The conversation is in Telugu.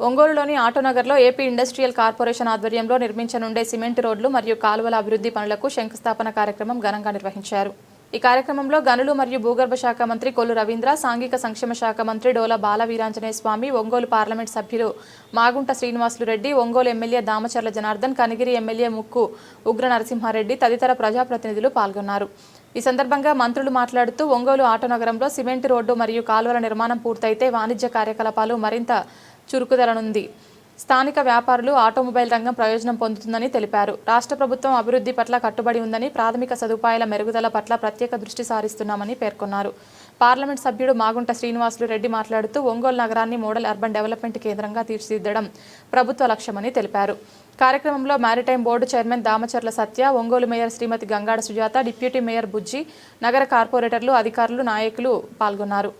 ఒంగోలులోని ఆటోనగర్లో ఏపీ ఇండస్ట్రియల్ కార్పొరేషన్ ఆధ్వర్యంలో నిర్మించనుండే సిమెంట్ రోడ్లు మరియు కాలువల అభివృద్ధి పనులకు శంకుస్థాపన కార్యక్రమం ఘనంగా నిర్వహించారు. ఈ కార్యక్రమంలో గనులు మరియు భూగర్భ శాఖ మంత్రి కొల్లు రవీంద్ర సాంఘిక సంక్షేమ శాఖ మంత్రి డోల బాల వీరాంజనేయ స్వామి ఒంగోలు పార్లమెంట్ సభ్యులు మాగుంట శ్రీనివాసులు రెడ్డి ఒంగోలు ఎమ్మెల్యే దామచర్ల జనార్దన్ కనిగిరి ఎమ్మెల్యే ముక్కు ఉగ్ర నరసింహారెడ్డి తదితర ప్రజాప్రతినిధులు పాల్గొన్నారు. ఈ సందర్భంగా మంత్రులు మాట్లాడుతూ ఒంగోలు ఆటనగరంలో సిమెంట్ రోడ్డు మరియు కాలువల నిర్మాణం పూర్తయితే వాణిజ్య కార్యకలాపాలు మరింత చురుకుదలనుంది. స్థానిక వ్యాపారులు ఆటోమొబైల్ రంగం ప్రయోజనం పొందుతుందని తెలిపారు. రాష్ట్ర ప్రభుత్వం అభివృద్ధి పట్ల కట్టుబడి ఉందని ప్రాథమిక సదుపాయాల మెరుగుదల పట్ల ప్రత్యేక దృష్టి సారిస్తున్నామని పేర్కొన్నారు. పార్లమెంట్ సభ్యుడు మాగుంట శ్రీనివాసులు రెడ్డి మాట్లాడుతూ ఒంగోలు నగరాన్ని మోడల్ అర్బన్ డెవలప్మెంట్ కేంద్రంగా తీర్చిదిద్దడం ప్రభుత్వ లక్ష్యమని తెలిపారు. కార్యక్రమంలో maritime board chairman Damacharla Satya Ongole mayor Srimathi Gangada Sujatha deputy mayor Bujji నగర కార్పొరేటర్లు అధికారులు నాయకులు పాల్గొన్నారు.